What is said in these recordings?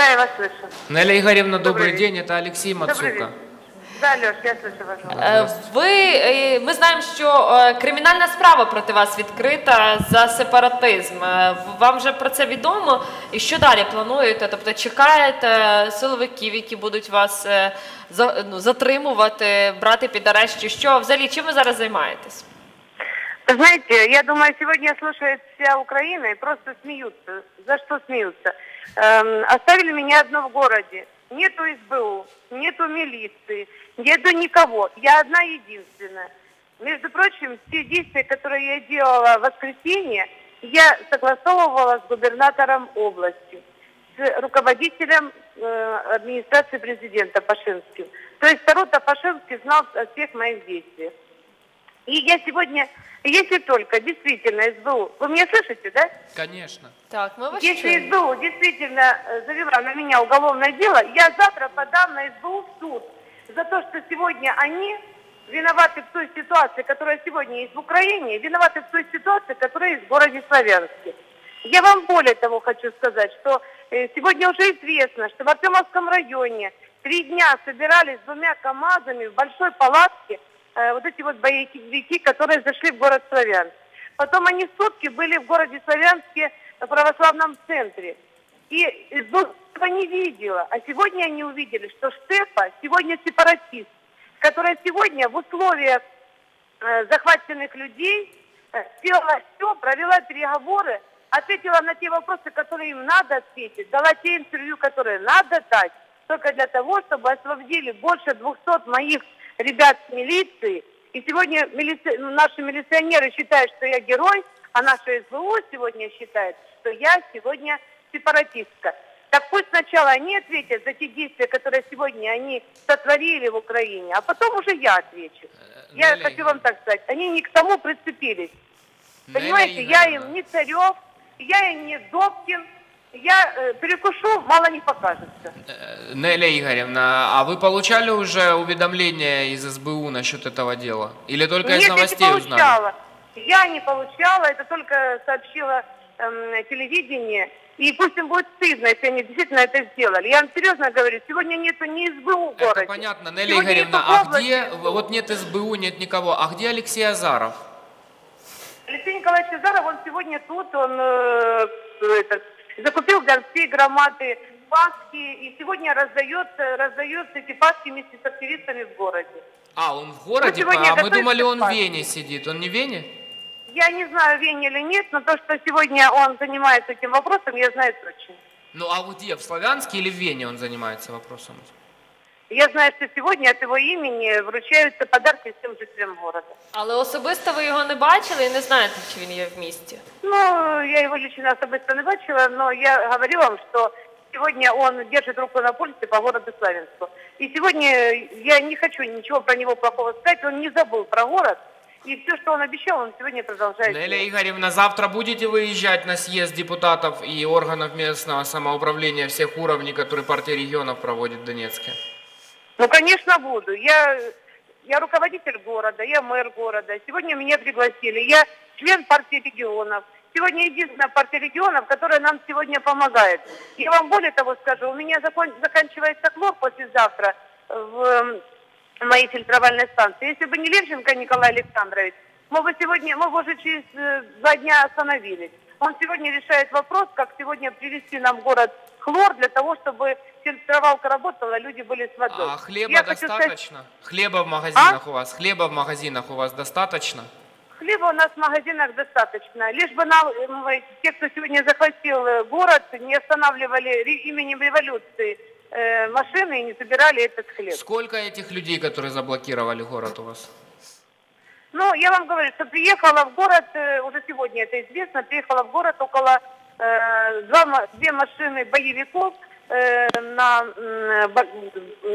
Да, я вас слышу. Неля Игоревна, добрый, Добрый день. Это Алексей Добрый Мацука. вечер. Да, Леш, я слышу вас. Е, Ви е, ми знаємо, що е, кримінальна справа проти вас відкрита за сепаратизм. Е, Вам вже про це відомо. І що далі плануєте? Тобто чекаєте силовиків, які будуть вас е, за- ну, затримувати, брати під арешт? Чи що? Взагалі, чим ви зараз займаєтесь? Знаете, я думаю, сегодня слушает вся Украина и просто смеются. За что смеются? Эм, оставили меня одну в городе. Нету СБУ, нету милиции, нету никого. Я одна единственная. Между прочим, все действия, которые я делала в воскресенье, я согласовывала с губернатором области, с руководителем э, администрации президента Пашинским. То есть Тарута Пашинский знал о всех моих действиях. И я сегодня, если только действительно СБУ, вы меня слышите, да? Конечно. Так, ми вас Если чуємо. СБУ действительно э, завела на меня уголовное дело, я завтра подам на СБУ в суд за то, что сегодня они виноваты в той ситуации, которая сегодня есть в Украине, виноваты в той ситуации, которая есть в городе Славянске. Я вам более того хочу сказать, что э, сегодня уже известно, что в Артемовском районе три дня собирались с двумя КАМАЗами в большой палатке э, вот эти вот боевики, которые зашли в город Славянск. Потом они сутки были в городе Славянске в православном центре. И этого не видела. А сегодня они увидели, что Штефа сегодня сепаратист, которая сегодня в условиях э, захваченных людей э, сделала все, провела переговоры, ответила на те вопросы, которые им надо ответить, дала те интервью, которые надо дать, только для того, чтобы освободили больше 200 моих ребят с милиции. И сегодня милици- ну, наши милиционеры считают, что я герой, а наша СБУ сегодня считает, что я сегодня сепаратистка. Так пусть сначала они ответят за те действия, которые сегодня они сотворили в Украине, а потом уже я отвечу. Я Неля хочу вам так сказать, они не к тому прицепились. Понимаете, я им не Царев, я им не Добкин, я перекушу, мало не покажется. Э, Неля Игоревна, а вы получали уже уведомление из СБУ насчет этого дела? Или только Нет, из я новостей не узнали? получала. Я не получала, это только сообщило эм, телевидение. И пусть им будет стыдно, если они действительно это сделали. Я вам серьезно говорю, сегодня нету ни СБУ в городе. Это понятно, Сегодня Игоревна, а где, вот нет СБУ, нет никого, а где Алексей Азаров? Алексей Николаевич Азаров, он сегодня тут, он э, этот, закупил всей громады паски и сегодня раздает, э, раздает эти паски вместе с активистами в городе. А, он в городе? сегодня а мы думали, он в. Вене сидит. Он не в Вене? Я не знаю, Вене или нет, но то, что сегодня он занимается этим вопросом, я знаю точно. Ну а где, в Славянске или в Вене он занимается вопросом? Я знаю, что сегодня от его имени вручаются подарки всем жителям города. Але особисто ви його не бачили і не знаєте, чи він є в місті. Ну, я его лично особисто не бачила, но я говорю вам, что сегодня он держит руку на пульсе по городу Славянску. И сегодня я не хочу ничего про него плохого сказать, он не забыл про город. И все, что он обещал, он сегодня продолжает. Неля делать. Игоревна, завтра будете выезжать на съезд депутатов и органов местного самоуправления всех уровней, который партия регионов проводит в Донецке? Ну, конечно, буду. Я, я руководитель города, я мэр города. Сегодня меня пригласили. Я член партии регионов. Сегодня единственная партия регионов, которая нам сегодня помогает. Я вам более того скажу, у меня закон- заканчивается хлор послезавтра в эм, моей фильтровальной станции. Если бы не Левченко Николай Александрович, мы бы сегодня, мы бы уже через э, два дня остановились. Он сегодня решает вопрос, как сегодня привести нам в город хлор для того, чтобы фильтровалка работала, люди были с водой. А хлеба Я хочу сказать, достаточно? Хлеба в магазинах А? у вас? Хлеба в магазинах у вас достаточно? хлеба у нас в магазинах достаточно. Лишь бы нам, э, те, кто сегодня захватил э, город, не останавливали именем революции э, машины и не забирали этот хлеб. Сколько этих людей, которые заблокировали город у вас? Ну, я вам говорю, что приехала в город, уже сегодня это известно, приехала в город около два, ма- две машины боевиков э, на,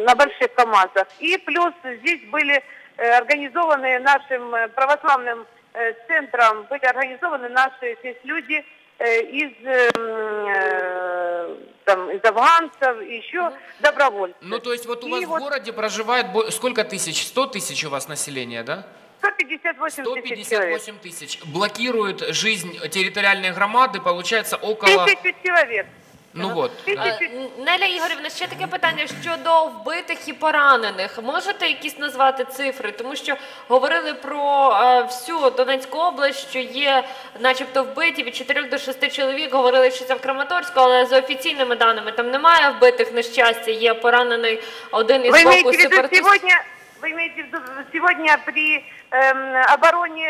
на больших КАМАЗах. И плюс здесь были э, организованы нашим э, православным э, центром, были организованы наши здесь люди э, из, э, э, там, из афганцев, и еще добровольцев. Ну, то есть вот у И вас в вот городе проживает сколько тысяч? 100 тысяч у вас населения, да? 158 тысяч человек. 158 тысяч. Блокируют жизнь территориальной громады, получается около... Тысячу человек. Ну вот. да. Тысячи- Е, Неля Ігорівна, ще таке питання щодо вбитих і поранених. Можете якісь назвати цифри? Тому що говорили про е, всю Донецьку область, що є, начебто, вбиті від 4 до 6 чоловік. Говорили, що це в Краматорську, але за офіційними даними там немає вбитих на щастя. Є поранений один із Вы боку имеете в виду сепаратистів. сегодня, вы имеете в виду сегодня при эм, обороне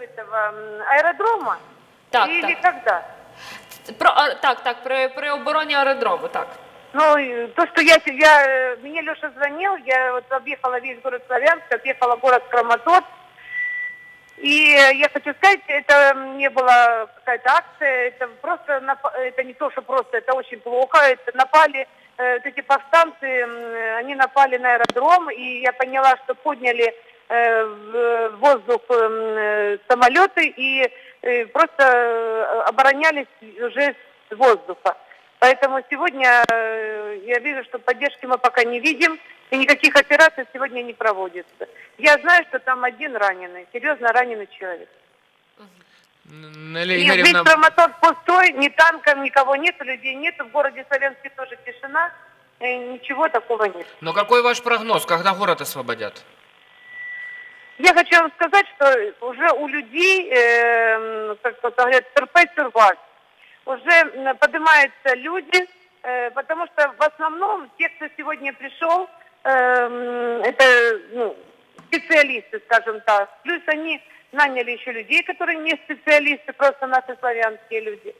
этого м, аэродрома? Так, Или так. когда? Про а, так, так, при, при обороні аеродрому, так. Ну, то, что я, я, э, мне Леша звонил, я вот объехала весь город Славянск, объехала город Краматорск. И э, я хочу сказать, это не была какая-то акция, это просто, это не то, что просто, это очень плохо. Это напали, вот эти повстанцы, они напали на аэродром, и я поняла, что подняли э, в воздух э, самолеты и э, просто э, оборонялись уже с воздуха. Поэтому сегодня э, я вижу, что поддержки мы пока не видим, и никаких операций сегодня не проводится. Я знаю, что там один раненый, серьезно раненый человек. Н- Неля И весь Краматорск пустой, ни танков, никого нету, людей нету. В городе Славянске тоже тишина, э, ничего такого нет. но какой ваш прогноз, когда город освободят? Я хочу вам сказать, что уже у людей, э, как вот говорят, терпеть сурвать. Уже поднимаются люди, э, потому что в основном те, кто сегодня пришел, э, это ну, специалисты, скажем так. Плюс они наняли еще людей, которые не специалисты, просто наши славянские люди.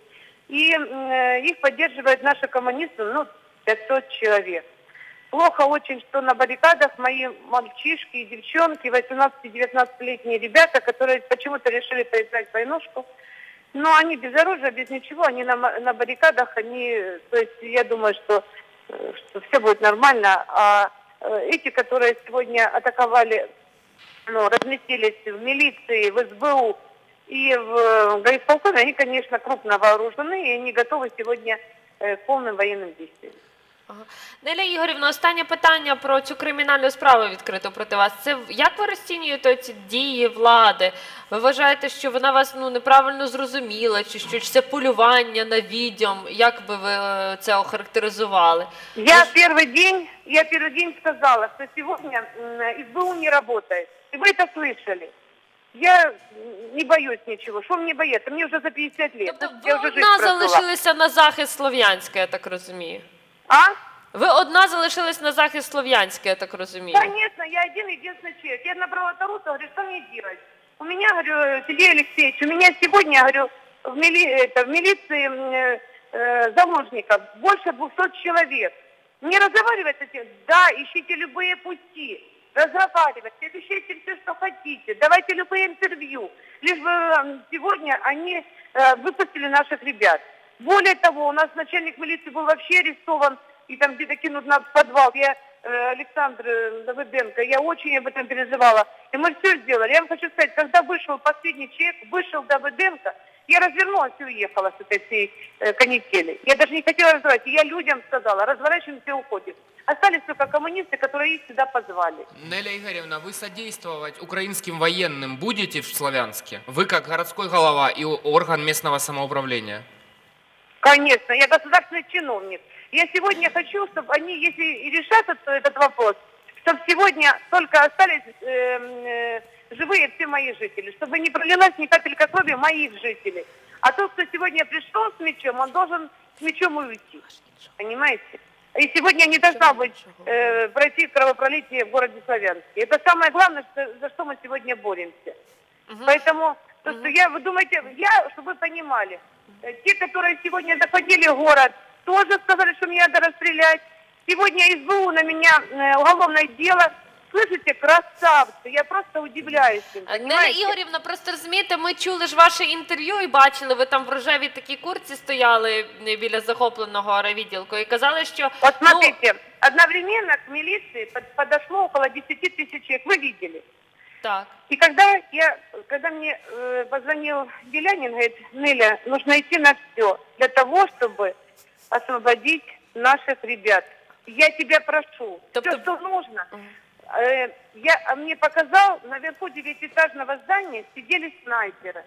И э, их поддерживают наши коммунисты, ну, 500 человек. Плохо очень, что на баррикадах мои мальчишки и девчонки, 18-19-летние ребята, которые почему-то решили поиграть в войнушку. Но они без оружия, без ничего, они на, на баррикадах, они, то есть я думаю, что, э, что все будет нормально. А э, эти, которые сегодня атаковали, ну, разместились в милиции, в СБУ и в э, горисполкоме, они, конечно, крупно вооружены, и они готовы сегодня к полным военным действиям. Ага. Неля Ігорівна, останнє питання про цю кримінальну справу відкриту проти вас. Це в- як ви розцінюєте ці дії влади? Ви вважаєте, що вона вас ну неправильно зрозуміла, чи що чи це полювання на відьом? Як би ви е, це охарактеризували? Я первый день, я первый день сказала, что сегодня м, СБУ не работает. И вы это слышали. Я м, не боюсь ничего. Что мне бояться? Мне уже за 50 лет. Тобто ви я уже жизнь одна прожила. залишилися на захист Слов'янська, я так розумію. А? Ви одна залишились на захист Слов'янська, я так розумію. Конечно, я один единственный человек. Я набрала Тарусу, говорю, что мне делать? У меня, говорю, Сергей Алексеевич, у меня сегодня, говорю, в, мили, это, в милиции э, э, заложников больше 200 человек. Не разговаривать с этим? Да, ищите любые пути. Разговаривайте, обещайте все, что хотите. Давайте любые интервью. Лишь бы м, сегодня они э, выпустили наших ребят. Более того, у нас начальник милиции был вообще арестован и там где-то кинут на подвал. Я, э, Александр э, Давыденко, я очень об этом переживала. И мы все сделали. Я вам хочу сказать, когда вышел последний человек, вышел Давыденко, я развернулась и уехала с этой всей э, канители. Я даже не хотела разговаривать. И я людям сказала, разворачиваемся и уходим. Остались только коммунисты, которые их сюда позвали. Неля Игоревна, вы содействовать украинским военным будете в Славянске? Вы как городской голова и орган местного самоуправления? Конечно, я государственный чиновник. Я сегодня хочу, чтобы они, если и решат этот, этот вопрос, чтобы сегодня только остались эм, э, живые все мои жители, чтобы не пролилась ни капелька крови моих жителей. А тот, кто сегодня пришел с мечом, он должен с мечом уйти. Понимаете? И сегодня не должна быть э, пройти кровопролитие в городе Славянске. Это самое главное, что- за что мы сегодня боремся. Поэтому, то, что я, вы думаете, я, чтобы вы понимали, э, те, которые сегодня захватили город, тоже сказали, что меня надо расстрелять. Сегодня СБУ на меня э, уголовное дело. Слышите, красавцы, я просто удивляюсь им, Неля понимаете? Ігорівна, просто розумієте, ми чули ж ваше інтерв'ю і бачили, ви там в рожевій такій курці стояли е, біля захопленого райвідділку і казали, що Вот ну, смотрите, одновременно к милиции под- подошло около 10 тысяч человек. Вы видели? Так. И когда я, когда мне э, позвонил Белянин, говорит, Неля, нужно идти на все для того, чтобы освободить наших ребят. Я тебя прошу, Тобто- все, что нужно. Э, я, а мне показал, наверху девятиэтажного здания сидели снайперы.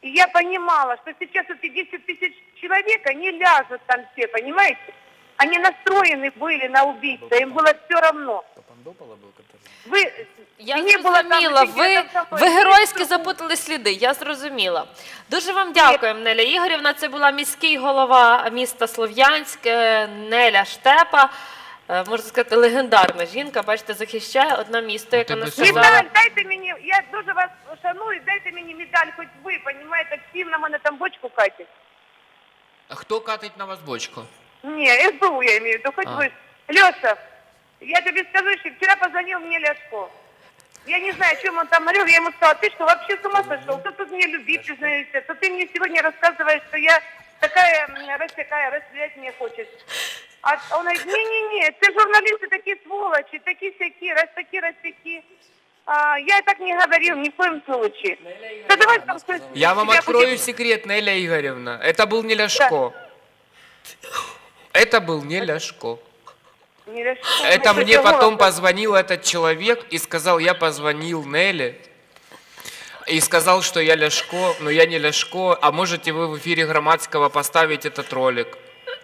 И я понимала, что сейчас эти 10 тысяч человек, они ляжут там все, понимаете? Они настроены были на убийство, им было все равно. Вы, Я не было там зрозуміла, людей, ви, там такое ви геройськи чувство. запутали сліди, я зрозуміла. Дуже вам дякуємо, Неля Ігорівна. Це була міський голова міста Слов'янськ, е, Неля Штепа. Е, Можна сказати, легендарна жінка, бачите, захищає одне місто, яке ти не би сказала. Медаль, дайте мені, я дуже вас шаную, дайте мені медаль, хоч ви, понимаете, активно мене там бочку катять. А кто катает на вас бочку? Не, СБУ я имею в виду, хоть А. вы. Леша, я тебе скажу, что вчера позвонил мне Ляшко. Я не знаю, о чем он там говорил, я ему сказала, ты что, вообще с ума сошел? Кто тут мне любит, признаешься? То ты мне сегодня рассказываешь, что я такая, раз такая, расстрелять меня хочешь. А он говорит, не-не-не, все журналисты такие сволочи, такие всякие, раз такие, раз такие. А, я так не говорил ни в коем случае. Да давай там Я вам открою хоть- секрет, Неля Игоревна. Это был не Ляшко. Это был не Ляшко. Не Ляшко, Это ну, мне что потом голоса? позвонил этот человек и сказал, я позвонил Неле. И сказал, что я Ляшко, но я не Ляшко. А можете вы в эфире Громадского поставить этот ролик?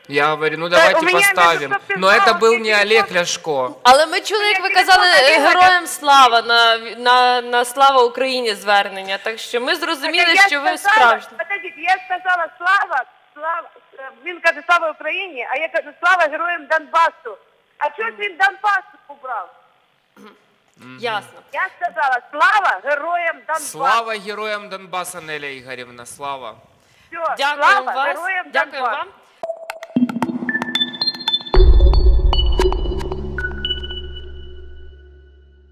Я говорю, ну у давайте меня поставим. между Но это собой был не телефон. Олег Ляшко. Але ми чули, як ви казали е, телефон героям слава на, на, на слава Україні звернення. Так що ми зрозуміли, Я що ви сказала- справжні. Подождите, я сказала слава, слава, э, він каже слава Україні, а я кажу слава героям Донбасу. А чого ж він Донбас убрав? Ясно. Я сказала слава героям Донбасу. Слава героям Донбасса, Неля Игоревна, слава. Все, Дякую слава вас. героям Дякую Донбасу. вам.